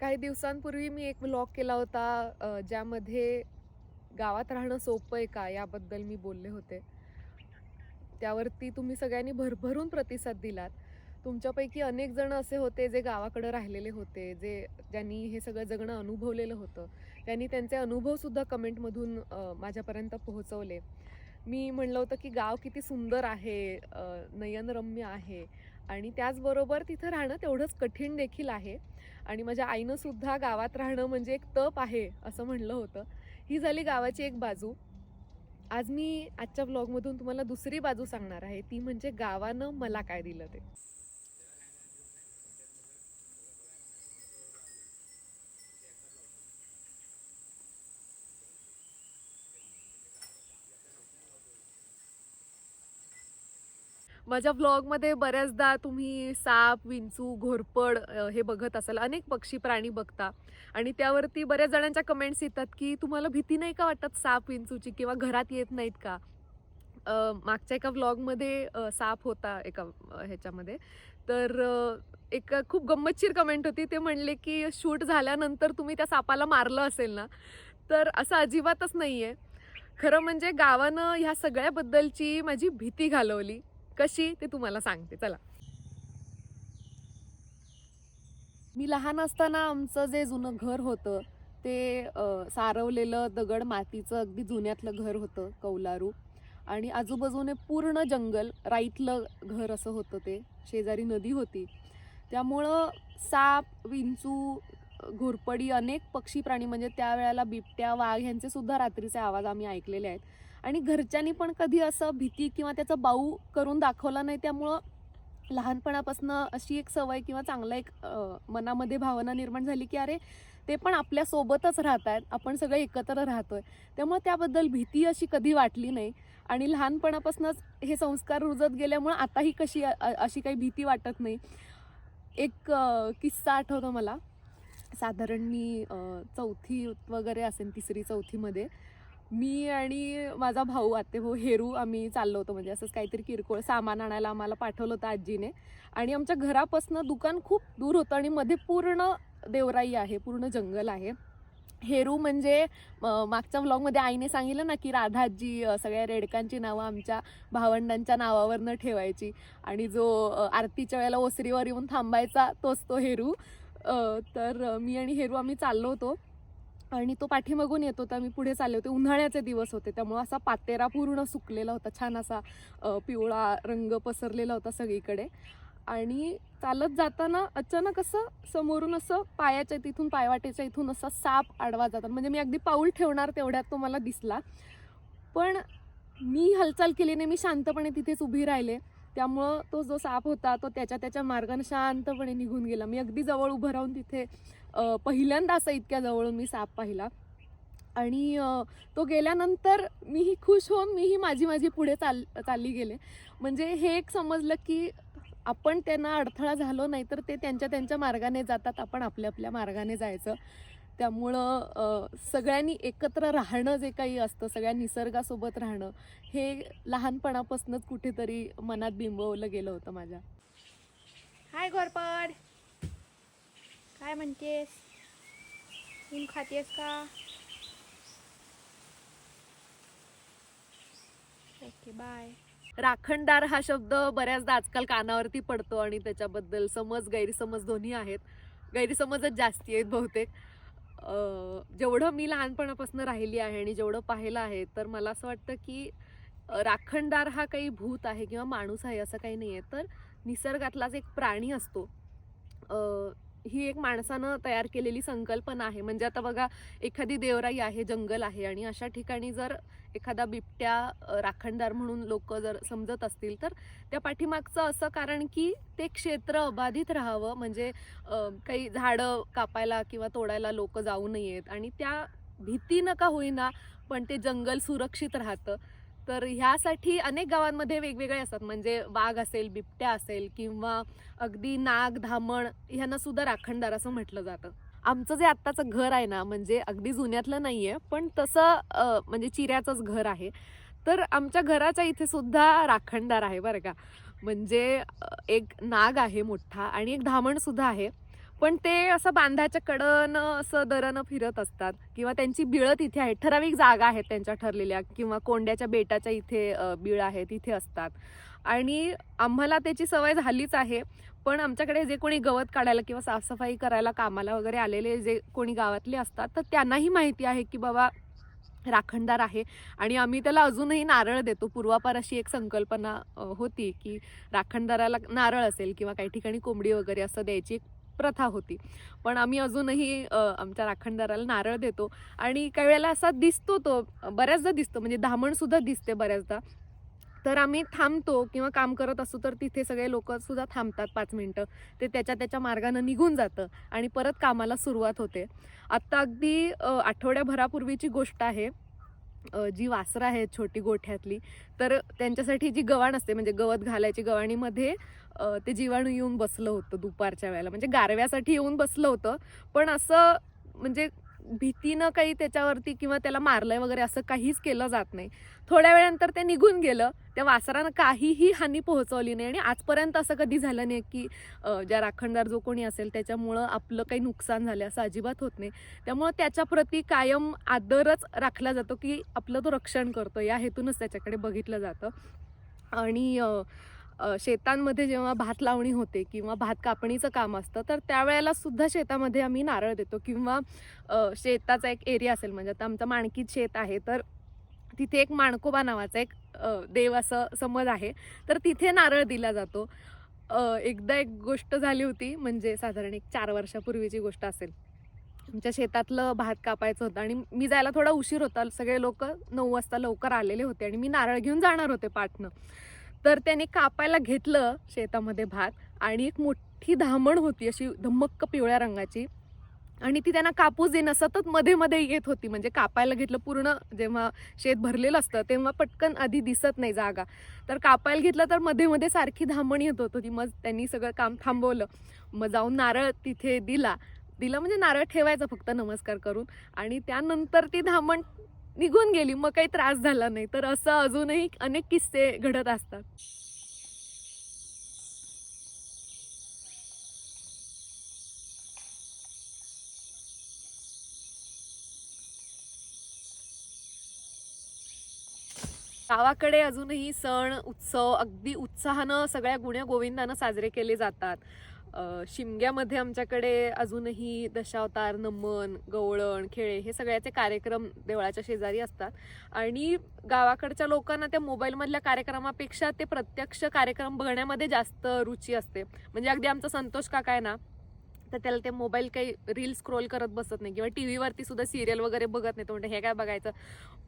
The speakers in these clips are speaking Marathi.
काही दिवसांपूर्वी मी एक व्लॉग केला होता ज्यामध्ये गावात राहणं सोपं आहे का याबद्दल मी बोलले होते. त्यावरती तुम्ही सगळ्यांनी भरभरून प्रतिसाद दिलात. तुमच्यापैकी अनेक जण असे होते जे गावाकडं राहिलेले होते जे ज्यांनी हे सगळं जगणं अनुभवलेलं होतं. त्यांनी त्यांचे अनुभवसुद्धा कमेंटमधून माझ्यापर्यंत पोहोचवले. मी म्हणलं होतं की गाव किती सुंदर आहे नयनरम्य आहे. आणि त्याचबरोबर तिथं राहणं तेवढंच कठीण देखील आहे. आणि माझ्या आईनं सुद्धा गावात राहणं म्हणजे एक तप आहे असं म्हणलं होतं. ही झाली गावाची एक बाजू. आज मी आजच्या ब्लॉगमधून तुम्हाला दुसरी बाजू सांगणार आहे. ती म्हणजे गावानं मला काय दिलं ते. माझ्या ब्लॉगमध्ये बऱ्याचदा तुम्ही साप विंचू घोरपड हे बघत असाल. अनेक पक्षी प्राणी बघता. आणि त्यावरती बऱ्याच जणांच्या कमेंट्स येतात की तुम्हाला भीती नाही का वाटत साप विंचूची किंवा घरात येत नाहीत का? मागच्या एका व्लॉगमध्ये साप होता एका ह्याच्यामध्ये. तर एक खूप गंमतशीर कमेंट होती. ते म्हणले की शूट झाल्यानंतर तुम्ही त्या सापाला मारलं असेल ना? तर असं अजिबातच नाही आहे खरं म्हणजे गावानं ह्या सगळ्याबद्दलची माझी भीती घालवली. कशी ते तुम्हाला सांगते. चला. मी लहान असताना आमचं जे जुनं घर होतं ते सारवलेलं दगड मातीचं अगदी जुन्यातलं घर होतं कौलारू. आणि आजूबाजूने पूर्ण जंगल राईतलं घर असं होतं ते शेजारी नदी होती. त्यामुळं साप विंचू घोरपडी अनेक पक्षी प्राणी म्हणजे त्यावेळेला बिबट्या वाघ यांचे सुद्धा रात्रीचे आवाज आम्ही ऐकलेले आहेत. आणि घरच्यांनी पण कधी असं भीती किंवा त्याचा बाऊ करून दाखवला नाही त्यामुळं लहानपणापासून अशी एक सवय किंवा चांगला एक मनामध्ये भावना निर्माण झाली की अरे ते पण आपल्यासोबतच राहत आहेत आपण सगळे एकत्र राहतोय. त्यामुळे त्याबद्दल भीती अशी कधी वाटली नाही. आणि लहानपणापासूनच हे संस्कार रुजत गेल्यामुळं आताही कशी अशी काही भीती वाटत नाही. एक किस्सा आठवतो मला. साधारण मी चौथी वगैरे असेल तिसरी चौथीमध्ये. मी आणि माझा भाऊ आते भाऊ हेरू आम्ही चाललो होतो. म्हणजे असंच काहीतरी किरकोळ सामान आणायला आम्हाला पाठवलं होतं आजीने. आणि आमच्या घरापासनं दुकान खूप दूर होतं आणि मध्ये पूर्ण देवराई आहे पूर्ण जंगल आहे. हेरू म्हणजे मागच्या व्लॉगमध्ये आईने सांगितलं ना की राधाजी सगळ्या रेडकांची नावं आमच्या भावंडांच्या नावावरनं ठेवायची. आणि जो आरतीच्या वेळेला ओसरीवर येऊन थांबायचा तोच तो हेरू. तर मी आणि हेरू आम्ही चाललो होतो. आणि तो पाठीमागून येत होता. मी पुढे चालले होते. उन्हाळ्याचे दिवस होते. त्यामुळे असा पातेरा पूर्ण सुकलेला होता. छान असा पिवळा रंग पसरलेला होता सगळीकडे. आणि चालत जाताना अचानक असं समोरून असं पायाच्या तिथून पायवाटेच्या इथून असा साप आडवा जातात. म्हणजे मी अगदी पाऊल ठेवणार तेवढ्यात तो मला दिसला. पण मी हालचाल केली नाही. मी शांतपणे तिथेच उभी राहिले. त्यामुळं तो जो साप होता तो त्याच्या त्याच्या मार्गाने शांतपणे निघून गेला. मी अगदी जवळ उभं राहून तिथे पहिल्यांदा असं इतक्या जवळून मी साप पाहिला. आणि तो गेल्यानंतर मीही खुश होऊन मीही माझी माझी पुढे चाल चालली गेले. म्हणजे हे एक समजलं की आपण त्यांना अडथळा झालो नाही तर ते त्यांच्या त्यांच्या मार्गाने जातात आपण आपल्या आपल्या मार्गाने जायचं. त्यामुळं सगळ्यांनी एकत्र राहणं जे काही असतं सगळ्या निसर्गासोबत राहणं हे लहानपणापासूनच कुठेतरी मनात बिंबवलं गेलं होतं माझ्या. हाय घोरपड! काय म्हणतेस? ऊन खातेस का? ओके बाय राखणदार हा शब्द बऱ्याचदा आजकाल कानावरती पडतो आणि त्याच्याबद्दल समज गैरसमज दोन्ही आहेत. गैरसमजच जास्ती आहेत बहुतेक. जेवढं मी लहानपणापासून राहिली आहे आणि जेवढं पाहिलं आहे तर मला असं वाटतं की राखणदार हा काही भूत आहे किंवा माणूस आहे असं काही नाही आहे तर निसर्गातलाच एक प्राणी असतो. ही एक माणसानं तयार केलेली संकल्पना आहे. म्हणजे आता बघा एखादी देवराई आहे जंगल आहे आणि अशा ठिकाणी जर एखादा बिबट्या राखणदार म्हणून लोक जर समजत असतील तर त्या पाठीमागचं असं कारण की ते क्षेत्र अबाधित राहावं. म्हणजे काही झाडं कापायला किंवा तोडायला लोक जाऊ नयेत आणि त्या भीती नका होईना पण ते जंगल सुरक्षित राहतं. तर ह्यासाठी अनेक गावांमध्ये वेगवेगळे असतात. म्हणजे वाघ असेल बिबट्या असेल किंवा अगदी नाग धामण ह्यांना सुद्धा राखणदार असं म्हटलं जातं. आमचं जे आत्ताचं घर आहे ना म्हणजे अगदी जुन्यातलं नाही आहे पण तसं म्हणजे चिऱ्याचंच घर आहे. तर आमच्या घराच्या इथे सुद्धा राखणदार आहे बरं का. म्हणजे एक नाग आहे मोठा आणि एक धामण सुद्धा आहे. पण ते असं बांधाच्या कडनं असं दरनं फिरत असतात. किंवा त्यांची बिळं तिथे आहेत. ठराविक जागा आहेत त्यांच्या ठरलेल्या. किंवा कोंड्याच्या बेटाच्या इथे अ, आहे आहेत इथे असतात. आणि आम्हाला त्याची सवय झालीच आहे. पण आमच्याकडे जे कोणी गवत काढायला किंवा साफसफाई करायला कामाला वगैरे आलेले जे कोणी गावातले असतात तर त्यांनाही माहिती आहे की बाबा राखणदार आहे. आणि आम्ही त्याला अजूनही नारळ देतो. पूर्वापार अशी एक संकल्पना होती की राखणदाराला नारळ असेल किंवा काही ठिकाणी कोंबडी वगैरे असं द्यायची. एक प्रथा होती. पण आम्ही अजूनही आमच्या राखणदाराला नारळ देतो आणि काही वेळेला असा दिसतो तो बऱ्याचदा दिसतो म्हणजे धामणसुद्धा दिसते बऱ्याचदा. तर आम्ही थांबतो किंवा काम करत असू तर तिथे सगळे लोक सुद्धा थांबतात पाच मिनटं. ते त्याच्या त्याच्या मार्गानं निघून जातं आणि परत कामाला सुरुवात होते. आत्ता अगदी आठवड्याभरापूर्वीची गोष्ट आहे. जी वासरं आहेत छोटी गोठ्यातली तर त्यांच्यासाठी जी गवाण असते म्हणजे गवत घालायची गवाणीमध्ये ते जीवाणू येऊन बसलं होतं दुपारच्या वेळेला. म्हणजे गारव्यासाठी येऊन बसलं होतं पण असं म्हणजे भीतीनं काही त्याच्यावरती किंवा त्याला मारलंय वगैरे असं काहीच केलं जात नाही. थोड्या वेळानंतर ते निघून गेलं. त्या वासरानं काहीही हानी पोहोचवली नाही आणि आजपर्यंत असं कधी झालं नाही की ज्या राखणदार जो कोणी असेल त्याच्यामुळं आपलं काही नुकसान झालं असं अजिबात होत नाही. त्यामुळं त्याच्याप्रती कायम आदरच राखला जातो की आपलं तो रक्षण करतो. या हेतूनच त्याच्याकडे बघितलं जातं. आणि शेतांमध्ये जेव्हा भात लावणी होते किंवा भात कापणीचं काम असतं तर त्यावेळेला सुद्धा शेतामध्ये आम्ही नारळ देतो किंवा शेताचा एक एरिया असेल म्हणजे आता आमचं माणकीत शेत आहे तर तिथे एक माणकोबा नावाचा एक देव असं समज आहे तर तिथे नारळ दिला जातो. एकदा एक गोष्ट झाली होती म्हणजे साधारण एक चार वर्षापूर्वीची गोष्ट असेल. आमच्या शेतातलं भात कापायचं होतं आणि मी जायला थोडा उशीर होता सगळे लोक नऊ वाजता लवकर आलेले होते आणि मी नारळ घेऊन जाणार होते पाटणं तर त्याने कापायला घेतलं शेतामध्ये भात आणि एक मोठी धामण होती अशी धम्मक्क पिवळ्या रंगाची. आणि ती त्यांना कापूस देणं सतत मध्ये मध्ये येत होती. म्हणजे कापायला घेतलं पूर्ण जेव्हा शेत भरलेलं असतं तेव्हा पटकन आधी दिसत नाही जागा. तर कापायला घेतलं तर मध्ये मध्ये सारखी धामण येत होत. होती मग त्यांनी सगळं काम थांबवलं. मग जाऊन नारळ तिथे दिला. दिला म्हणजे नारळ ठेवायचा फक्त नमस्कार करून. आणि त्यानंतर ती धामण निघून गेली. मग काही त्रास झाला नाही. तर असं अजूनही अनेक किस्से घडत असतात. गावाकडे अजूनही सण उत्सव अगदी उत्साहानं सगळ्या गुण्या गोविंदानं साजरे केले जातात. शिमग्यामध्ये आमच्याकडे अजूनही दशावतार नमन गवळण खेळे हे सगळ्याचे कार्यक्रम देवळाच्या शेजारी असतात. आणि गावाकडच्या लोकांना त्या मोबाईलमधल्या कार्यक्रमापेक्षा ते प्रत्यक्ष कार्यक्रम बघण्यामध्ये जास्त रुची असते. म्हणजे अगदी आमचा संतोष काका आहे ना तर त्याला ते मोबाईल काही रील स्क्रोल करत बसत नाही. किंवा टी व्हीवरती सुद्धा सिरियल वगैरे बघत नाही. तो म्हणजे हे काय बघायचं?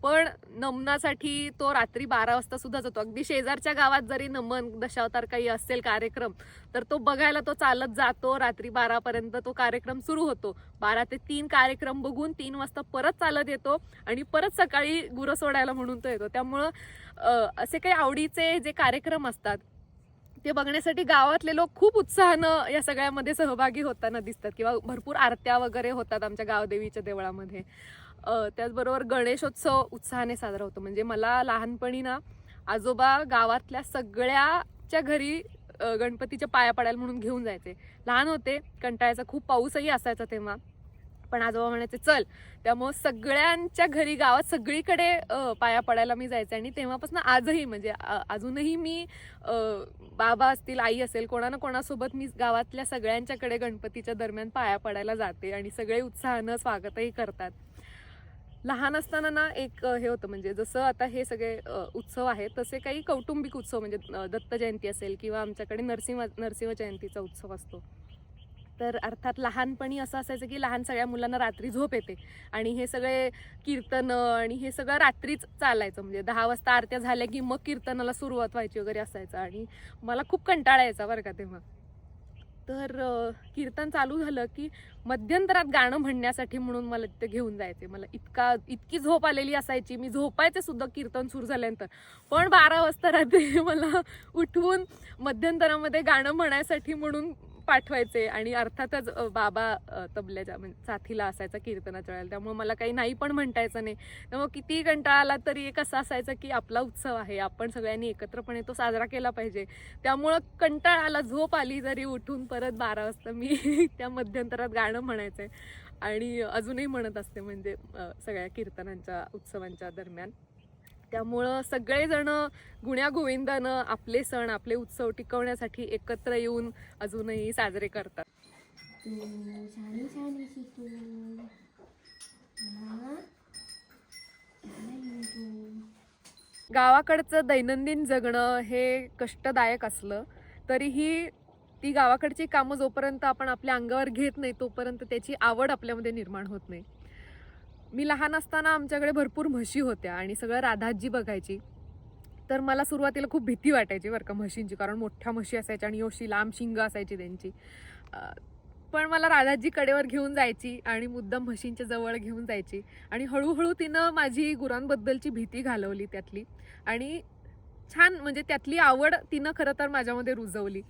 पण नमनासाठी तो रात्री बारा वाजता सुद्धा जातो. अगदी शेजारच्या गावात जरी नमन दशावतार काही असेल कार्यक्रम तर तो बघायला तो चालत जातो. रात्री बारापर्यंत तो कार्यक्रम सुरू होतो. बारा ते तीन कार्यक्रम बघून तीन वाजता परत चालत येतो आणि परत सकाळी गुरं सोडायला म्हणून तो येतो. त्यामुळं असे काही आवडीचे जे कार्यक्रम असतात ते बघण्यासाठी गावातले लोक खूप उत्साहानं या सगळ्यामध्ये सहभागी होताना दिसतात किंवा भरपूर आरत्या वगैरे होतात आमच्या गावदेवीच्या देवळामध्ये. त्याचबरोबर गणेशोत्सव उत्साहाने साजरा होतो. म्हणजे मला लहानपणी ना आजोबा गावातल्या सगळ्याच्या घरी गणपतीच्या पाया पडायला म्हणून घेऊन जायचे. लहान होते कंटाळ्याचा खूप पाऊसही असायचा तेव्हा. पण आजोबा म्हणायचे चल. त्यामुळं सगळ्यांच्या घरी गावात सगळीकडे पाया पडायला मी जायचे आणि तेव्हापासून आजही म्हणजे अजूनही मी बाबा असतील आई असेल कोणा ना कोणासोबत मी गावातल्या सगळ्यांच्याकडे गणपतीच्या दरम्यान पाया पडायला जाते आणि सगळे उत्साहानं स्वागतही करतात. लहान असताना ना एक हे होतं म्हणजे जसं आता हे सगळे उत्सव आहेत तसे काही कौटुंबिक उत्सव म्हणजे दत्त जयंती असेल किंवा आमच्याकडे नरसिंह नरसिंह जयंतीचा उत्सव असतो. तर अर्थात लहानपणी असं असायचं की लहान सगळ्या मुलांना रात्री झोप येते. आणि हे सगळे कीर्तनं आणि हे सगळं रात्रीच चालायचं. म्हणजे दहा वाजता आरत्या झाल्या की मग कीर्तनाला सुरुवात व्हायची वगैरे असायचं. आणि मला खूप कंटाळा यायचा बरं का तेव्हा. तर कीर्तन चालू झालं की मध्यंतरात गाणं म्हणण्यासाठी म्हणून मला तिथे घेऊन जायचे. मला इतका इतकी झोप आलेली असायची. मी झोपायचे सुद्धा कीर्तन सुरू झाल्यानंतर. पण बारा वाजता रात्री मला उठवून मध्यंतरामध्ये गाणं म्हणायसाठी म्हणून पाठवायचे आणि अर्थातच बाबा तबल्याच्या म्हणजे साथीला असायचा कीर्तनाच्या वेळेला. त्यामुळे मला काही नाही पण म्हणतायचं नाही. त्यामुळे कितीही कंटाळा आला तरी एक असं असायचं की आपला उत्सव आहे. आपण सगळ्यांनी एकत्रपणे तो साजरा केला पाहिजे. त्यामुळं कंटाळा आला झोप आली जरी उठून परत बारा वाजता मी त्या मध्यंतरात गाणं म्हणायचंय. आणि अजूनही म्हणत असते म्हणजे सगळ्या कीर्तनांच्या उत्सवांच्या दरम्यान. त्यामुळं सगळेजण गुण्या गोविंदानं आपले सण आपले उत्सव टिकवण्यासाठी एकत्र येऊन अजूनही साजरे करतात. गावाकडचं दैनंदिन जगणं हे कष्टदायक असलं तरीही ती गावाकडची कामं जोपर्यंत आपण आपल्या अंगावर घेत नाही तोपर्यंत त्याची आवड आपल्यामध्ये निर्माण होत नाही. मी लहान असताना आमच्याकडे भरपूर म्हशी होत्या आणि सगळं राधाजी बघायची. तर मला सुरुवातीला खूप भीती वाटायची बरं का म्हशींची कारण मोठ्या म्हशी असायच्या आणि योशी लांब शिंग असायची त्यांची. पण मला राधाजी कडेवर घेऊन जायची आणि मुद्दाम म्हशींच्या जवळ घेऊन जायची. आणि हळूहळू तिनं माझी गुरांबद्दलची भीती घालवली त्यातली. आणि छान म्हणजे त्यातली आवड तिनं खरं तर माझ्यामध्ये रुजवली.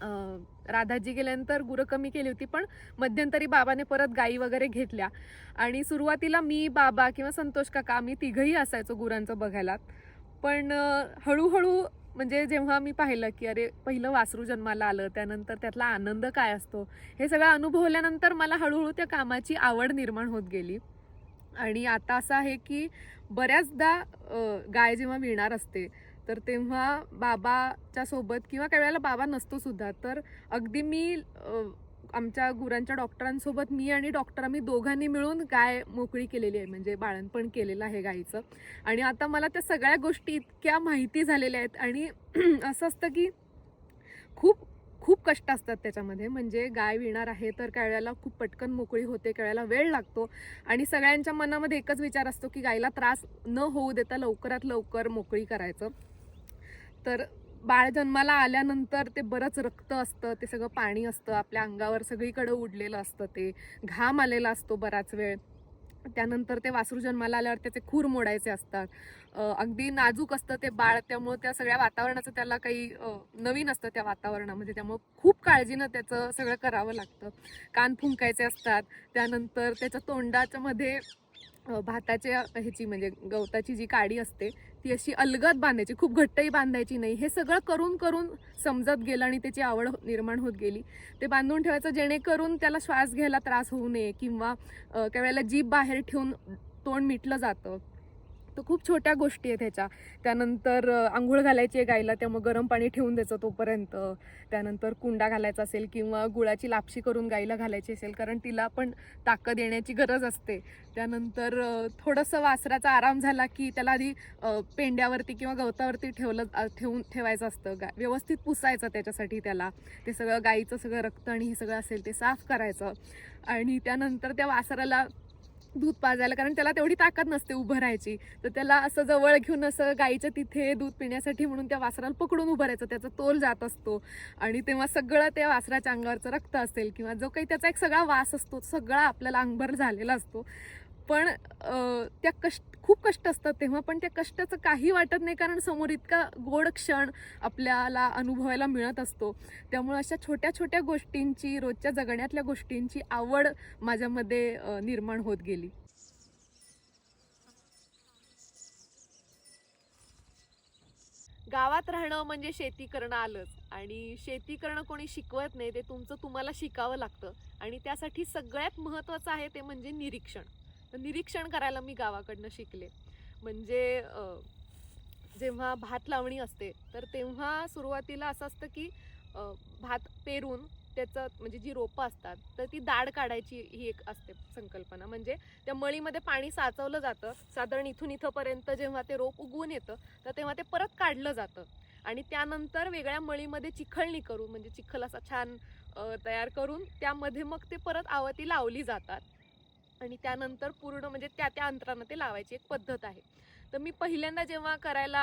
राधाजी गेल्यानंतर गुरं कमी केली होती पण मध्यंतरी बाबाने परत गायी वगैरे घेतल्या. आणि सुरुवातीला मी बाबा किंवा संतोष काका आम्ही तिघही असायचो गुरांचं बघायला. पण हळूहळू म्हणजे जेव्हा मी पाहिलं की अरे पहिलं वासरू जन्माला आलं त्यानंतर त्यातला आनंद काय असतो हे सगळं अनुभवल्यानंतर मला हळूहळू त्या कामाची आवड निर्माण होत गेली. आणि आता असं आहे की बऱ्याचदा गाय जेव्हा विणार असते तर तेव्हा बाबाच्या सोबत किंवा काही वेळेला बाबा नसतो सुद्धा तर अगदी मी आमच्या गुरांच्या डॉक्टरांसोबत मी आणि डॉक्टर आम्ही दोघांनी मिळून गाय मोकळी केलेली आहे म्हणजे बाळणपण केलेलं आहे गायीचं आणि आता मला त्या सगळ्या गोष्टी इतक्या माहिती झालेल्या आहेत आणि असं असतं की खूप खूप कष्ट असतात त्याच्यामध्ये. म्हणजे गाय विणार आहे तर काही वेळेला खूप पटकन मोकळी होते काही वेळेला वेळ लागतो. आणि सगळ्यांच्या मनामध्ये एकच विचार असतो की गायला त्रास न होऊ देता लवकरात लवकर मोकळी करायचं. तर बाळ जन्माला आल्यानंतर ते बरंच रक्त असतं ते सगळं पाणी असतं आपल्या अंगावर सगळीकडे उडलेलं असतं ते घाम आलेला असतो बराच वेळ. त्यानंतर ते वासरू जन्माला आल्यावर त्याचे खूर मोडायचे असतात. अगदी नाजूक असतं ते बाळ त्यामुळं त्या सगळ्या वातावरणाचं त्याला काही नवीन असतं त्या वातावरणामध्ये. त्यामुळं खूप काळजीनं त्याचं सगळं करावं लागतं. कान फुंकायचे असतात. त्यानंतर त्याच्या तोंडाच्या मध्ये भाताच्या ह्याची म्हणजे गवताची जी काडी असते ती अशी अलगद बांधायची. खूप घट्टही बांधायची नाही. हे सगळं करून करून समजत गेलं आणि त्याची आवड हो, निर्माण होत गेली. ते बांधून ठेवायचं जेणेकरून त्याला श्वास घ्यायला त्रास होऊ नये किंवा काही वेळेला जीभ बाहेर ठेवून तोंड मिटलं जातं. तर खूप छोट्या गोष्टी आहेत ह्याच्या. त्यानंतर आंघोळ घालायची आहे गायला त्यामुळे गरम पाणी ठेवून द्यायचं तोपर्यंत. त्यानंतर कुंडा घालायचा असेल किंवा गुळाची लापशी करून गाईला घालायची असेल कारण तिला पण ताकद येण्याची गरज असते. त्यानंतर थोडंसं वासराचा आराम झाला की त्याला आधी पेंड्यावरती किंवा गवतावरती ठेवलं ठेवून ठेवायचं असतं. गा व्यवस्थित पुसायचं त्याच्यासाठी त्याला. ते सगळं गाईचं सगळं रक्त आणि हे सगळं असेल ते साफ करायचं. आणि त्यानंतर त्या वासराला दूध पाजायला कारण त्याला तेवढी ताकद नसते उभं राहायची. तर त्याला असं जवळ घेऊन असं गाईच्या तिथे दूध पिण्यासाठी म्हणून त्या वासराला पकडून उभं राहायचं. त्याचा तोल जात असतो. आणि तेव्हा सगळं त्या वासराच्या अंगावरचं रक्त असेल किंवा जो काही त्याचा एक सगळा वास असतो तो सगळा आपल्याला अंगभर झालेला असतो. पण त्या कष्ट खूप कष्ट असतात तेव्हा पण त्या कष्टाचं काही वाटत नाही कारण समोर इतका गोड क्षण आपल्याला अनुभवायला मिळत असतो. त्यामुळे अशा छोट्या छोट्या गोष्टींची रोजच्या जगण्यातल्या गोष्टींची आवड माझ्यामध्ये निर्माण होत गेली. गावात राहणं म्हणजे शेती करणं आलंच. आणि शेती करणं कोणी शिकवत नाही ते तुमचं तुम्हाला शिकावं लागतं. आणि त्यासाठी सगळ्यात महत्त्वाचं आहे ते म्हणजे निरीक्षण. तर निरीक्षण करायला मी गावाकडनं शिकले. म्हणजे जेव्हा भात लावणी असते तर तेव्हा सुरुवातीला असं असतं की भात पेरून त्याचं म्हणजे जी रोपं असतात तर ती दाढ काढायची ही एक असते संकल्पना. म्हणजे त्या मळीमध्ये पाणी साचवलं जातं साधारण इथून इथंपर्यंत जेव्हा ते रोप उगवून येतं तर तेव्हा ते परत काढलं जातं. आणि त्यानंतर वेगळ्या मळीमध्ये चिखळणी करून म्हणजे चिखल असा छान तयार करून त्यामध्ये मग ते परत आवती लावली जातात. आणि त्यानंतर पूर्ण म्हणजे त्या त्या अंतरानं ते लावायची एक पद्धत आहे. तर मी पहिल्यांदा जेव्हा करायला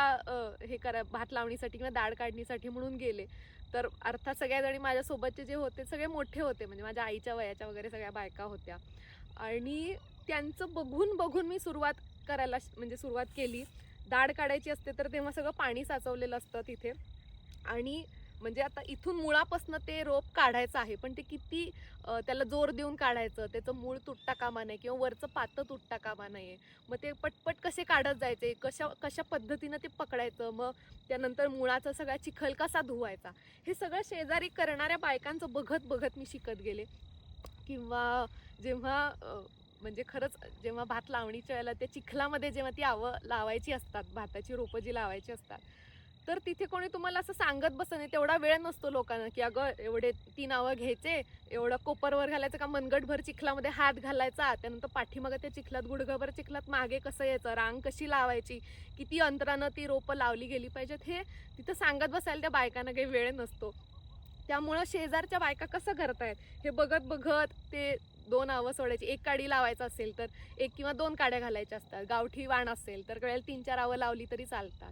हे करा भात लावणीसाठी किंवा दाढ काढणीसाठी म्हणून गेले तर अर्थात सगळ्याजणी माझ्यासोबतचे जे होते सगळे मोठे होते म्हणजे माझ्या आईच्या वयाच्या वगैरे सगळ्या बायका होत्या. आणि त्यांचं बघून बघून मी सुरुवात करायला म्हणजे सुरुवात केली. दाढ काढायची असते तर तेव्हा सगळं पाणी साचवलेलं असतं तिथे. आणि म्हणजे आता इथून मुळापासून ते रोप काढायचं आहे पण ते किती त्याला जोर देऊन काढायचं त्याचं मूळ तुटता कामा नाही किंवा वरचं पातं तुटता कामा नये मग ते पटपट कसे काढत जायचे कशा कशा पद्धतीनं ते पकडायचं मग त्यानंतर मुळाचा सगळा चिखल कसा धुवायचा हे सगळं शेजारी करणाऱ्या बायकांचं बघत बघत मी शिकत गेले. किंवा जेव्हा म्हणजे खरंच जेव्हा भात लावणीच्या वेळेला त्या चिखलामध्ये जेव्हा ती आवं लावायची असतात भाताची रोपं जी लावायची असतात तर तिथे कोणी तुम्हाला असं सांगत बसत नाही. तेवढा वेळ नसतो लोकांना की अगं एवढे ती नावं घ्यायचे एवढं कोपरवर घालायचं का? मनगटभर चिखलामध्ये हात घालायचा त्यानंतर पाठीमागं त्या चिखलात गुडघाभर चिखलात मागे कसं यायचं? रांग कशी लावायची? किती अंतरानं ती रोपं लावली गेली पाहिजेत? हे तिथं सांगत बसायला त्या बायकांना काही वेळ नसतो. त्यामुळं शेजारच्या बायका कसं करतायत? हे बघत बघत ते दोन आवं सोडायची. एक काडी लावायचं असेल तर एक किंवा दोन काड्या घालायच्या असतात. गावठी वाण असेल तर कळेल तीन चार आवं लावली तरी चालतात.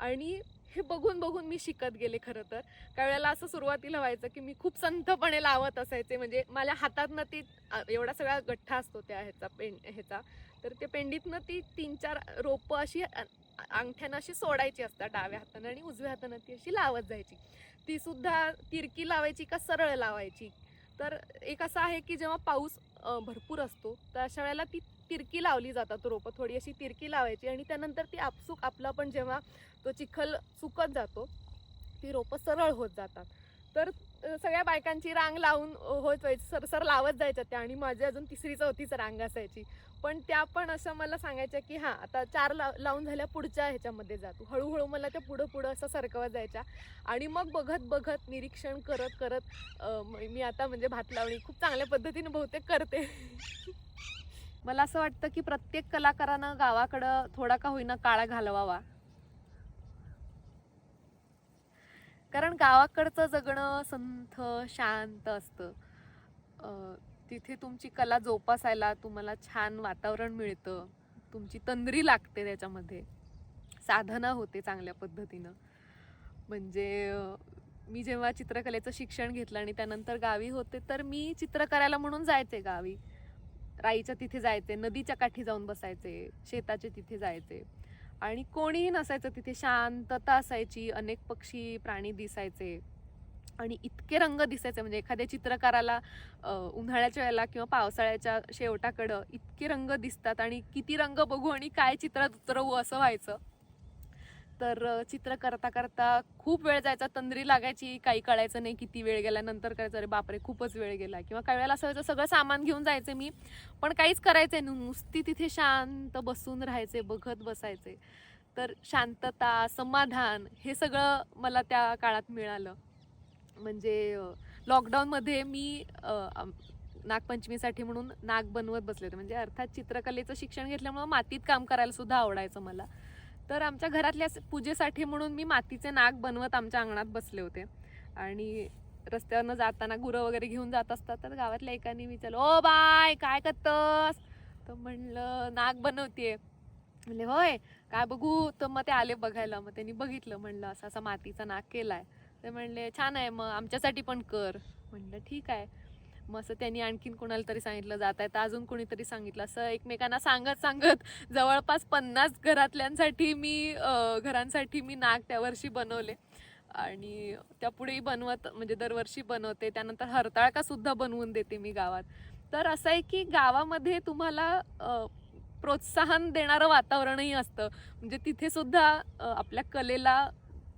आणि हे बघून बघून मी शिकत गेले खरं तर. काही वेळेला असं सुरुवातीला व्हायचं की मी खूप संथपणे लावत असायचे. म्हणजे माझ्या हातातनं ती एवढा सगळा गठ्ठा असतो त्या ह्याचा पेंड ह्याचा. तर ते पेंडीतनं ती तीन चार रोपं अशी अंगठ्यानं अशी सोडायची असतात डाव्या हातानं आणि उजव्या हातानं ती अशी लावत जायची. ती सुद्धा तिरकी लावायची का सरळ लावायची? तर एक असं आहे की जेव्हा पाऊस भरपूर असतो तर अशा वेळेला ती तिरकी लावली जातात रोपं थोडी अशी तिरकी लावायची आणि त्यानंतर ती आपसूक आपला पण जेव्हा तो चिखल सुकत जातो ती रोपं सरळ होत जातात. तर सगळ्या बायकांची रांग लावून होत व्हायची सरसर लावत जायच्या त्या आणि माझी अजून तिसरी चौथीच रांग असायची. पण त्या पण असं मला सांगायच्या की हां आता चार लाव लावून झाल्या पुढच्या ह्याच्यामध्ये जातो हळूहळू मला त्या पुढं पुढं असं सरकवत जायच्या आणि मग बघत बघत निरीक्षण करत करत मी आता म्हणजे भात लावणी खूप चांगल्या पद्धतीने बहुतेक करते. मला असं वाटतं की प्रत्येक कलाकारानं गावाकडं थोडा का होईना काळा घालवावा. कारण गावाकडचं जगणं संथ शांत असतं. तिथे तुमची कला जोपासायला तुम्हाला छान वातावरण मिळतं. तुमची तंद्री लागते त्याच्यामध्ये. साधना होते चांगल्या पद्धतीनं. म्हणजे मी जेव्हा चित्रकलेचं शिक्षण घेतलं आणि त्यानंतर गावी होते तर मी चित्र करायला म्हणून जायचे गावी. राईच्या तिथे जायचे नदीच्या काठी जाऊन बसायचे शेताचे तिथे जायचे. आणि कोणीही नसायचं तिथे शांतता असायची अनेक पक्षी प्राणी दिसायचे. आणि इतके रंग दिसायचे म्हणजे एखाद्या चित्रकाराला उन्हाळ्याच्या वेळेला किंवा पावसाळ्याच्या शेवटाकडं इतके रंग दिसतात आणि किती रंग बघू आणि काय चित्रात उतरवू असं व्हायचं. तर चित्र करता करता खूप वेळ जायचा तंद्री लागायची काही कळायचं नाही किती वेळ गेला नंतर करायचं अरे बापरे खूपच वेळ गेला. किंवा काही वेळेला असं सगळं सामान घेऊन जायचे मी पण काहीच करायचे नुसती तिथे शांत बसून राहायचे बघत बसायचे. तर शांतता समाधान हे सगळं मला त्या काळात मिळालं. म्हणजे लॉकडाऊनमध्ये मी नागपंचमीसाठी म्हणून नाग बनवत बसले होते. म्हणजे अर्थात चित्रकलेचं शिक्षण घेतल्यामुळं मातीत काम करायला सुद्धा आवडायचं मला. तर आमच्या घरातल्या पूजेसाठी म्हणून मी मातीचे नाग बनवत आमच्या अंगणात बसले होते. आणि रस्त्यावरनं जाताना गुरं वगैरे घेऊन जात असतात. तर गावातल्या एकाने विचारलं ओ बाय काय करतस? तर म्हणलं नाग बनवतेय. म्हणले होय काय बघू? तर मग ते आले बघायला. मग त्यांनी बघितलं म्हणलं असं असा मातीचा नाग केलाय. ते म्हणले छान आहे मग आमच्यासाठी पण कर. म्हणलं ठीक आहे. मग असं त्यांनी आणखीन कोणाला तरी सांगितलं जात आहे तर अजून कोणीतरी सांगितलं. असं एकमेकांना सांगत सांगत जवळपास पन्नास घरातल्यांसाठी मी घरांसाठी मी नाग त्या वर्षी बनवले. आणि त्यापुढेही बनवत म्हणजे दरवर्षी बनवते. त्यानंतर हरताळका सुद्धा बनवून देते मी गावात. तर असं आहे की गावामध्ये तुम्हाला प्रोत्साहन देणारं वातावरणही असतं. म्हणजे तिथे सुद्धा आपल्या कलेला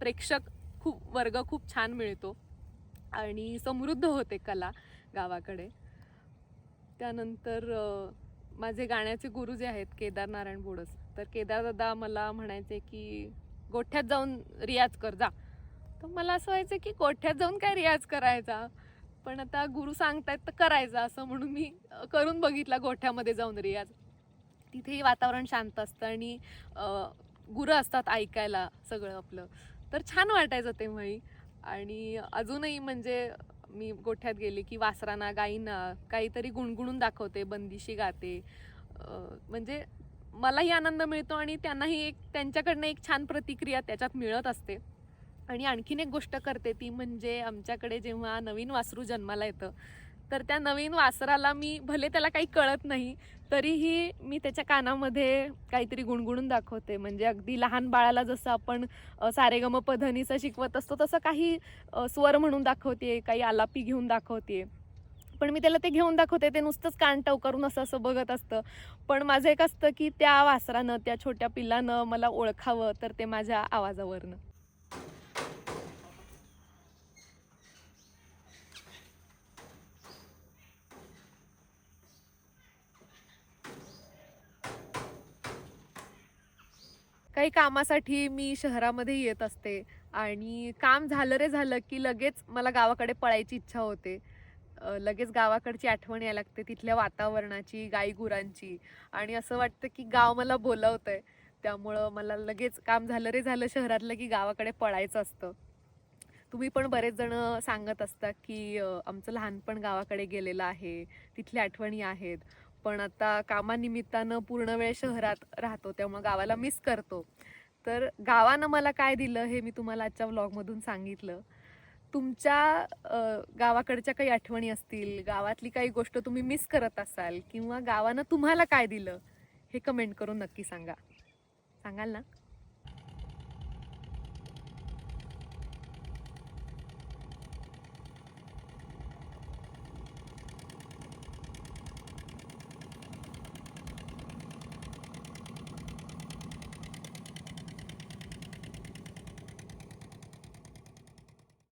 प्रेक्षक खूप वर्ग खूप छान मिळतो. आणि समृद्ध होते कला. गावाकडे. त्यानंतर माझे गाण्याचे गुरु जे आहेत केदार नारायण बोडस. तर केदार दादा मला म्हणायचे की गोठ्यात जाऊन रियाज कर जा. तर मला असं व्हायचं की गोठ्यात जाऊन काय रियाज करायचा? पण आता गुरु सांगतायत तर करायचा असं म्हणून मी करून बघितला गोठ्यामध्ये जाऊन रियाज. तिथेही वातावरण शांत असतं आणि गुरु गुरं असतात ऐकायला सगळं आपलं. तर छान वाटायचं तेव्हाही आणि अजूनही म्हणजे मी गोठ्यात गेले की वासरांना गाईंना काहीतरी गुणगुणून दाखवते बंदिशी गाते. म्हणजे मलाही आनंद मिळतो आणि त्यांनाही एक त्यांच्याकडनं एक छान प्रतिक्रिया त्याच्यात मिळत असते. आणि आणखीन एक गोष्ट करते ती म्हणजे आमच्याकडे जेव्हा नवीन वासरू जन्माला येतं तर त्या नवीन वासराला मी भले त्याला काही कळत नाही तरीही मी त्याच्या कानामध्ये काहीतरी गुणगुणून दाखवते. म्हणजे अगदी लहान बाळाला जसं आपण सारेगम पधनीचं शिकवत असतो तसं काही स्वर म्हणून दाखवते काही आलापी घेऊन दाखवते. पण मी त्याला ते घेऊन दाखवते ते नुसतंच कान टवकरून असं असं बघत असतं. पण माझं एक असतं की त्या वासरानं त्या छोट्या पिल्लानं मला ओळखावं तर ते माझ्या आवाजावरनं. काही कामासाठी मी शहरामध्ये येत असते. आणि काम झालं रे झालं की लगेच मला गावाकडे पळायची इच्छा होते. लगेच गावाकडची आठवण यायला लागते तिथल्या वातावरणाची गाई गुरांची आणि असं वाटतं की गाव मला बोलावतंय. त्यामुळं मला लगेच काम झालं रे झालं शहरातलं की गावाकडे पळायचं असतं. तुम्ही पण बरेच जण सांगत असता की आमचं लहानपण गावाकडे गेलेलं आहे. तिथल्या आठवणी आहेत. पण आता कामानिमित्तानं पूर्ण वेळ शहरात राहतो त्यामुळं गावाला मिस करतो. तर गावानं मला काय दिलं हे मी तुम्हाला आजच्या व्लॉगमधून सांगितलं. तुमच्या गावाकडच्या काही आठवणी असतील गावातली काही गोष्ट तुम्ही मिस करत असाल किंवा गावानं तुम्हाला काय दिलं हे कमेंट करून नक्की सांगा. सांगाल ना?